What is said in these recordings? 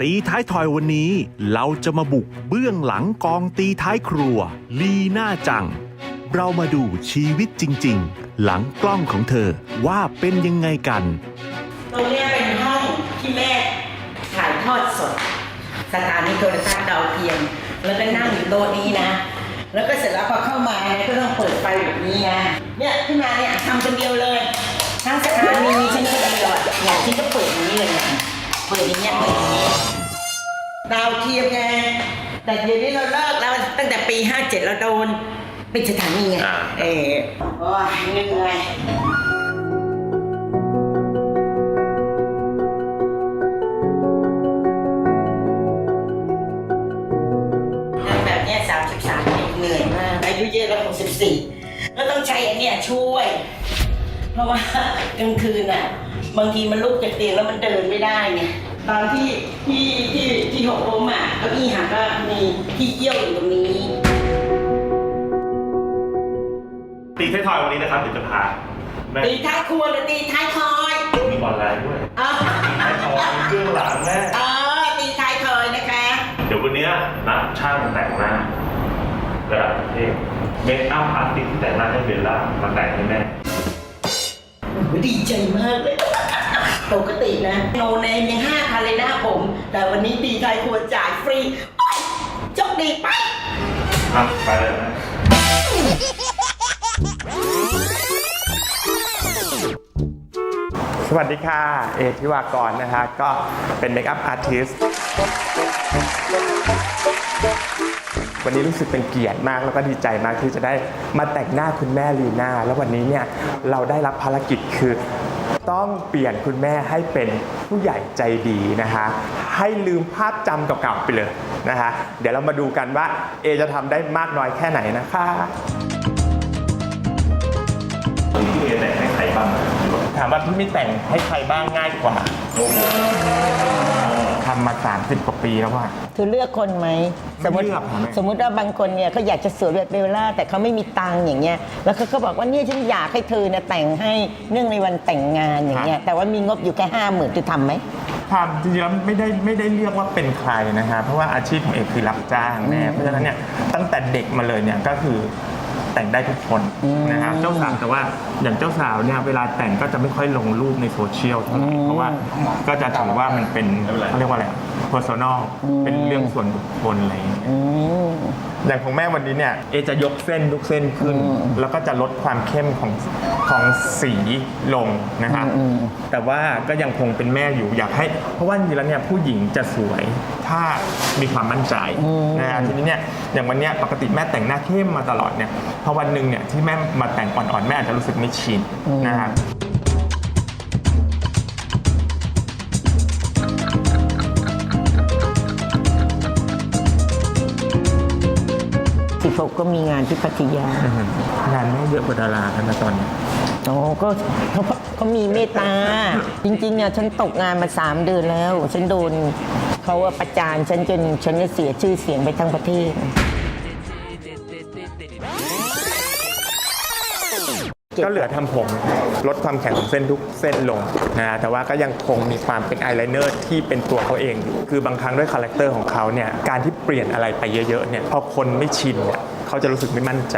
ตีท้ายทอยวันนี้ เราจะมาบุกเบื้องหลังกองตีท้ายครัว ลีน่าจัง เรามาดูชีวิตจริง ๆ หลังกล้องของเธอว่าเป็นยังไงกัน ตรงเนี้ยเป็นห้องที่แม่ถ่ายทอดสด สถานีโทรทัศน์ดาวเทียม แล้วก็นั่งอยู่โต๊ะนี้นะ แล้วก็เสร็จแล้วพอเข้ามาเนี่ยก็ต้องเปิดไฟแบบนี้นะเนี่ยขึ้นมาเนี่ยทำคนเดียวเลย ทั้งสถานีฉันคนเดียวอะอย่างที่ก็เปิดอย่างนี้เลยเนี่ยเปิดอย่างเงี้ยเปิดอย่างนี้ ดาวเทียมไงแต่เดี๋ยวนี้เราเลิกแล้วตั้งแต่ปี 57 เราโดนปิดสถานีไงอ่า เออโอ้ยเหนื่อยแบบเนี้ยสามสิบสามเหนื่อยมากอายุเยอะแล้วหกสิบสี่ก็ต้องใช้อันเนี้ยช่วย เพราะว่ากลางคืนอะ บางทีมันลุกจากเตียงแล้วมันเดินไม่ได้ไงตอนที่ที่ที่ที่หกล้มอะเก้าอี้หักก็มีที่เยี่ยวอยู่ตรงนี้ ตีท้ายทอยวันนี้นะครับเดี๋ยวจะพาแม่ตีท้ายครัวหรือตีท้ายทอยมีออนไลน์ด้วยเออท้ายทอยมีเครื่องหลังแม่เออตีท้ายทอยนะคะ เดี๋ยววันเนี้ยนัดช่างแต่งหน้าระดับประเทศเมคอัพอาร์ติสที่แต่งหน้าให้เบลล่ามาแต่งให้แม่โอ้โหดีใจมากเลย ปกตินะโนเนมยังห้าพันเลยหน้าผม แต่วันนี้ตีท้ายครัวจ่ายฟรีโอ๊ยโชคดีไป อะไปเลยนะสวัสดีค่ะ เอทิวากรนะคะ ก็เป็นเมคอัพอาร์ติสวันนี้รู้สึกเป็นเกียรติมากแล้วก็ดีใจมากที่จะได้มาแต่งหน้าคุณแม่ลีน่า แล้ววันนี้เนี่ยเราได้รับภารกิจคือ ต้องเปลี่ยนคุณแม่ให้เป็นผู้ใหญ่ใจดีนะคะให้ลืมภาพจำเก่าๆไปเลยนะคะเดี๋ยวเรามาดูกันว่าเอจะทำได้มากน้อยแค่ไหนนะคะที่เอแต่งให้ใครบ้างถามว่าพี่ไม่แต่งให้ใครบ้างง่ายกว่า มา 30 กว่าปีแล้วว่า คือเลือกคนไหมไม่สมมติเลือกค่ะแม่สมมติว่าบางคนเนี่ยเขาอยากจะสวยแบบเบลล่าแต่เขาไม่มีตังค์อย่างเงี้ยแล้วเขาก็บอกว่าเนี่ยฉันอยากให้เธอเนี่ยแต่งให้เนื่องในวันแต่งงานอย่างเงี้ยแต่ว่ามีงบอยู่แค่ห้าหมื่นจะทำไหมทำจริงๆแล้วไม่ได้ไม่ได้เรียกว่าเป็นใครนะคะเพราะว่าอาชีพของเอกคือรับจ้างแน่เพราะฉะนั้นเนี่ยตั้งแต่เด็กมาเลยเนี่ยก็คือ แต่งได้ทุกคนนะครับเจ้าสาวแต่ว่าอย่างเจ้าสาวเนี่ยเวลาแต่งก็จะไม่ค่อยลงรูปในโซเชียลเท่าไหร่เพราะว่าก็จะถือว่ามันเป็นเขาเรียกว่าอะไร personal เป็นเรื่องส่วนบุคคลอะไรอย่างเงี้ยอืม อย่างของแม่วันนี้เนี่ยเอจะยกเส้นทุกเส้นขึ้น แล้วก็จะลดความเข้มของของสีลงนะครับแต่ว่าก็ยังคงเป็นแม่อยู่อยากให้ เพราะว่าจริงๆแล้วเนี่ยผู้หญิงจะสวยถ้ามีความมั่นใจนะฮะทีนี้เนี่ยอย่างวันเนี้ยปกติแม่แต่งหน้าเข้มมาตลอดเนี่ยพอวันหนึ่งเนี่ยที่แม่มาแต่งอ่อนๆแม่อาจจะรู้สึกไม่ชินนะครับ สิบหกก็มีงานที่พัทยา งานแม่เยอะกว่าดารากันนะตอนนี้ โอ้ก็เขาเขามีเมตตา จริงๆอะฉันตกงานมาสามเดือนแล้ว ฉันโดนเขาว่าประจานฉันจนฉันจะเสียชื่อเสียงไปทั้งประเทศ ก็เหลือทำผมลดความแข็งของเส้นทุกเส้นลงนะแต่ว่าก็ยังคงมีความเป็นอายไลเนอร์ที่เป็นตัวเขาเองอยู่คือบางครั้งด้วยคาแรคเตอร์ของเขาเนี่ยการที่เปลี่ยนอะไรไปเยอะๆเนี่ยพอคนไม่ชินเนี่ยเขาจะรู้สึกไม่มั่นใจ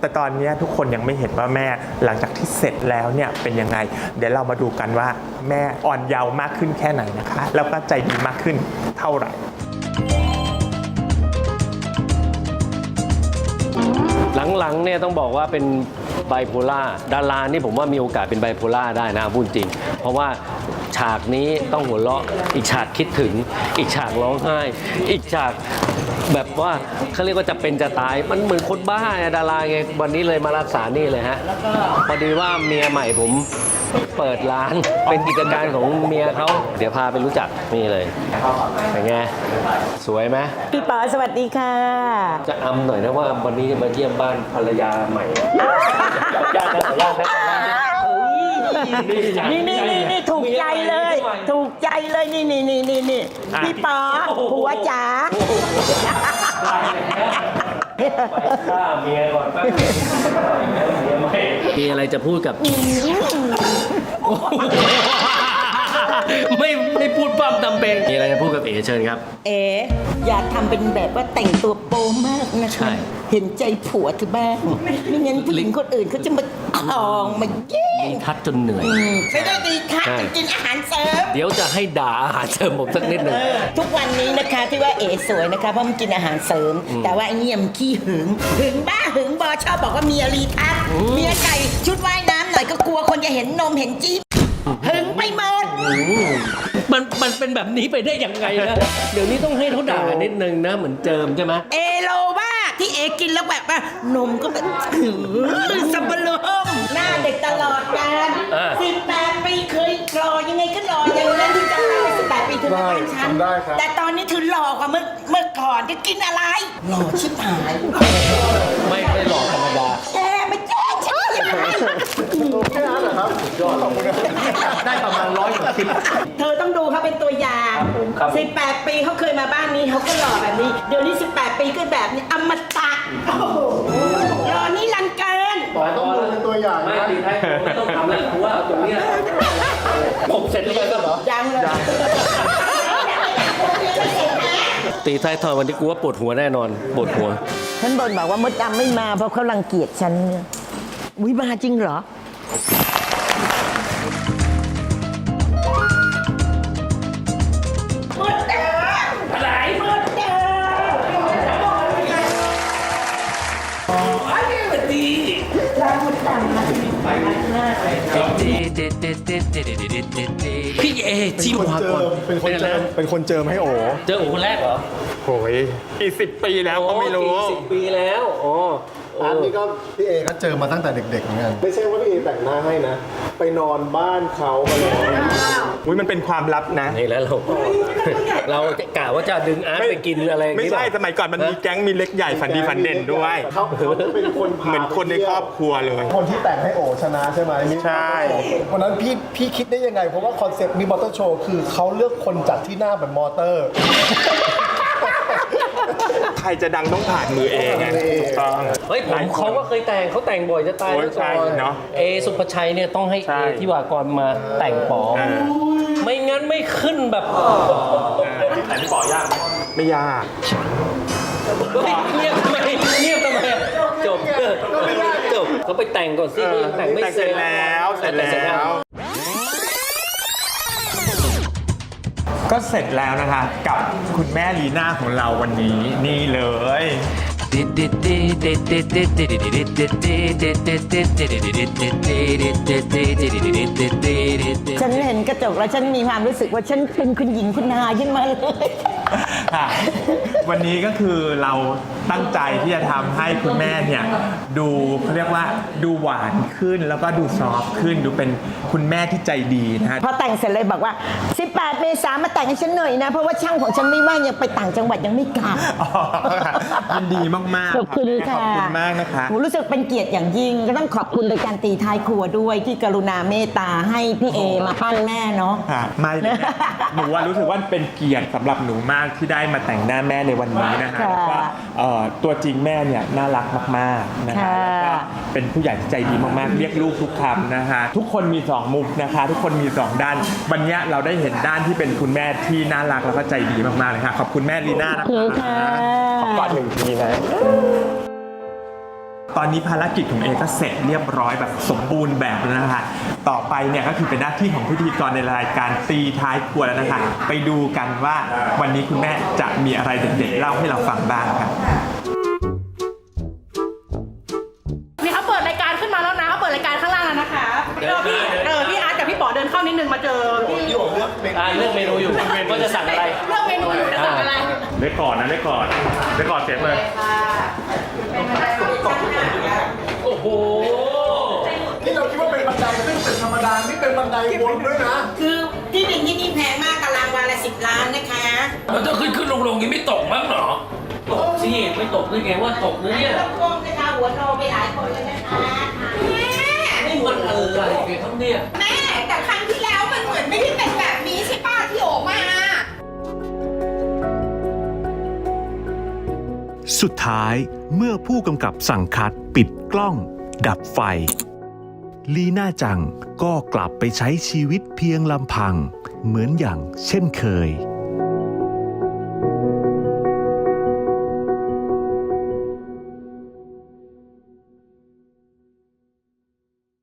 แต่ตอนนี้ทุกคนยังไม่เห็นว่าแม่หลังจากที่เสร็จแล้วเนี่ยเป็นยังไง เดี๋ยวเรามาดูกันว่าแม่อ่อนเยาว์มากขึ้นแค่ไหนนะคะ แล้วก็ใจดีมากขึ้นเท่าไหร่ หลังๆเนี่ยต้องบอกว่าเป็นไบโพล่าดารานี่ผมว่ามีโอกาสเป็นไบโพล่าได้นะพูดจริง เพราะว่าฉากนี้ต้องหัวเราะอีกฉากคิดถึง อีกฉากร้องไห้ อีกฉากแบบว่าเขาเรียกว่าจะเป็นจะตาย มันเหมือนคนบ้าไงดาราไงวันนี้เลยมารักษานี่เลยฮะพอดีว่าเมียใหม่ผม เปิดร้านเป็นกิจการของเมียเขาเดี๋ยวพาไปรู้จักนี่เลยเป็นไงสวยไหมพี่ป๋อสวัสดีค่ะ จะอำหน่อยนะว่าวันนี้จะมาเยี่ยมบ้านภรรยาใหม่ญาตินะญาตินะนี่นี่นี่นี่ถูกใจเลย ถูกใจเลยนี่นี่นี่นี่นี่พี่ป๋อหัวจ๋าไปฆ่าเมียก่อนแป๊บนึงเมียไม่ มีอะไรจะพูดกับ ไม่ไม่พูดปั้มทำเป็นมีอะไรจะพูดกับเอ๋เชิญครับ เอ๋อย่าทำเป็นแบบว่าแต่งตัวโป๊มากนะใช่คะ เห็นใจผัวเธอบ้างไม่งั้นผู้หญิงคนอื่นเขาจะมาคลองมาแย่ดีงทัดจนเหนื่อยอืมไม่ได้ดีค่ะใช่จะกินอาหารเสริมเดี๋ยวจะให้ด่าอาหารเสริมผมสักนิดหนึ่งทุกวันนี้นะคะที่ว่าเอ๋สวยนะคะเพราะมันกินอาหารเสริม แต่ว่าไอ้เนี่ยมันขี้หึงหึงบ้าหึงบอชอบบอกว่าเมียรีทัศน์เมียไก่ชุดว่ายน้ำหน่อยก็กลัวคนจะเห็นนมเห็นจี๊บหึงไปหมด มันมันเป็นแบบนี้ไปได้ยังไงนะเดี๋ยวนี้ต้องให้เขาด่านิดนึงนะเหมือนเจิมใช่ไหมเอโลว่าที่เอกินแล้วแบบว่านมก็แบบหือสับปะรดหน้าเด็กตลอดการอ่า สิบแปดปีเคยรอยังไงก็รออย่างนั้นที่จำได้สิบแปดปีเธอมาบ้านฉันจำได้ครับ แต่ตอนนี้เธอหลอกกว่าเมื่อเมื่อก่อนจะกินอะไรหลอกชิบหาย ไม่ไม่หลอกธรรมดา แค่นั้นเหรอครับสุดยอดขอบคุณครับได้ประมาณร้อยกว่าคลิป เธอต้องดูเขาเป็นตัวอย่าง ครับสิบแปดปีเขาเคยมาบ้านนี้เขาก็หล่อแบบนี้ เดี๋ยวนี้สิบแปดปีก็แบบนี้อมตะโอ้โหรอนี่รันเกินต้องดูเป็นตัวอย่างไม่นะตีท้ายผมไม่ต้องทำแล้วเพราะว่าเอาตรงเนี้ยผมเสร็จแล้วก็เหรอยังเลยตีท้ายทอยวันนี้กูว่าปวดหัวแน่นอน ปวดหัว ฉันบนบอกว่ามดดำไม่มาเพราะเขารังเกียจฉันเนี่ย อุ้ยมาจริงเหรอมดดำอะไรมดดำพี่เอที่วากรเป็นคนเจิมเป็นคนเจิมให้โอเจอโอ้คนแรกเหรอโอ้ยอีกสิบปีแล้วก็ไม่รู้สิบปีแล้ว อ๋อ อันนี้ก็พี่เอก็เจอมาตั้งแต่เด็กๆเหมือนกันไม่ใช่ว่าพี่เอแต่งหน้าให้นะ ไปนอนบ้านเขามาเลยอุ้ยมันเป็นความลับนะ นี่แล้วเราเรากะว่าจะดึงอาร์ตไปกินอะไรอย่างไม่นี้ใช่ป่ะสมัยก่อนมันมีแก๊งมีเล็กใหญ่ฝันดีฝันเด่นด้วย เขาเขาจะเป็นคนพาเหมือนคนในครอบครัวเลย คนที่แต่งให้โอชนะใช่ไหมมีใช่ วันนั้นพี่พี่คิดได้ยังไง เพราะว่าคอนเซ็ปต์มีมอเตอร์โชว์คือเขาเลือกคนจัดที่หน้าแบบมอเตอร์ใค รจะดังต้องผ่านมือเองไงถูกต้อง เฮ้ยผมเขาก็เคยแต่งเขาแต่งบ่อยจะตายโอ้ยแล้วใช่เนอะเอสุภชัยเนี่ยต้องให้ใช่ เอที่วากรมาแต่งปอเออไม่งั้นไม่ขึ้นแบบแต่ที่บอกยากไหมไม่ยาก เฮ้ยเงียบทำไมเงียบทำไมอะจบเออจบเขาไปแต่งก่อนสิเขายังแต่งไม่แต่งเสเสร็ร็จจแล้วเสร็จแล้ว ก็เสร็จแล้วนะคะ กับคุณแม่ลีน่าของเราวันนี้นี่เลย ฉันเห็นกระจกแล้วฉันมีความรู้สึกว่าฉันเป็นคุณหญิงคุณนายขึ้นมาเลย ค่ะวันนี้ก็คือเราตั้งใจที่จะทำให้คุณแม่เนี่ยดูเขาเรียกว่าดูหวานขึ้นแล้วก็ดูซอฟต์ขึ้นดูเป็นคุณแม่ที่ใจดีนะฮะ พอแต่งเสร็จเลยบอกว่า 18 เมษายนมาแต่งให้ฉันหน่อยนะ เพราะว่าช่างของฉันไม่ว่างยังไปต่างจังหวัดยังไม่กลับ อ๋อค่ะยินดีมากๆขอบคุณรัค่ะขอบคุณมากนะคะ หนูรู้สึกเป็นเกียรติอย่างยิ่ง ก็ต้องขอบคุณรายการตีท้ายครัวด้วยที่กรุณาเมตตาให้พี่เอมาปั้นแม่เนาะ ค่ะไม่เลยนะหนูว่ารู้สึกว่าเป็นเกียรติสำหรับหนูมากที่ได้มาแต่งหน้าแม่ในวันนี้นะคะค่ะแล้วก็เอ่อตัวจริงแม่เนี่ยน่ารักมากๆนะคะค่ะแล้วก็เป็นผู้ใหญ่ที่ใจดีมากๆ เรียกลูกทุกคำนะคะ ทุกคนมีสองมุมนะคะ ทุกคนมีสองด้านวันนี้เราได้เห็นด้านที่เป็นคุณแม่ที่น่ารักแล้วก็ใจดีมากๆเลยค่ะขอบคุณแม่ลีน่านะขอบคุณคะค่ะ ขอกอดหนึ่งทีนะ ตอนนี้ภารกิจของเอก็เสร็จเรียบร้อยแบบสมบูรณ์แบบแล้วนะคะ ต่อไปเนี่ยก็คือเป็นหน้าที่ของพิธีกรในรายการตีท้ายครัวแล้วนะคะ ไปดูกันว่าวันนี้คุณแม่จะมีอะไรเด็ดๆเล่าให้เราฟังบ้างครับนี่เขาเปิดรายการขึ้นมาแล้วนะเขาเปิดรายการข้างล่างแล้วนะคะเออพี่เออพี่อาร์ตกับพี่ป๋อเดินเข้านิดนึงมาเจอพี่อ่าเลือกเมนูอยู่ว่าจะสั่งอะไรเลือกเมนูอยู่จะสั่งอะไรเล็กก่อนนะเล็กก่อนเล็กก่อนเสียงเลย โอ้โหที่เราคิดว่าเป็นบันไดซึ่งเป็นธรรมดา นี่เป็นบันไดวนด้วยนะ คือที่ดินที่นี่แพงมากตารางวาละสิบล้านนะคะ มันต้องขึ้นขึ้นลงลงยังไม่ตกมั้งเหรอ ตกสิไม่ตกได้ไงว่าตกนะเนี่ยต้องโกงนะคะหัวโนไปหลายคนเลยนะคะไม่มันเอออะไรกันครับเนี่ย แม่แต่ครั้งที่แล้วมันเหมือนไม่ได้เป็นแบบนี้ใช่ป้าที่โอมา สุดท้าย เมื่อผู้กำกับสั่งคัดปิดกล้อง ดับไฟ ลีน่าจังก็กลับไปใช้ชีวิตเพียงลำพัง เหมือนอย่างเช่นเคย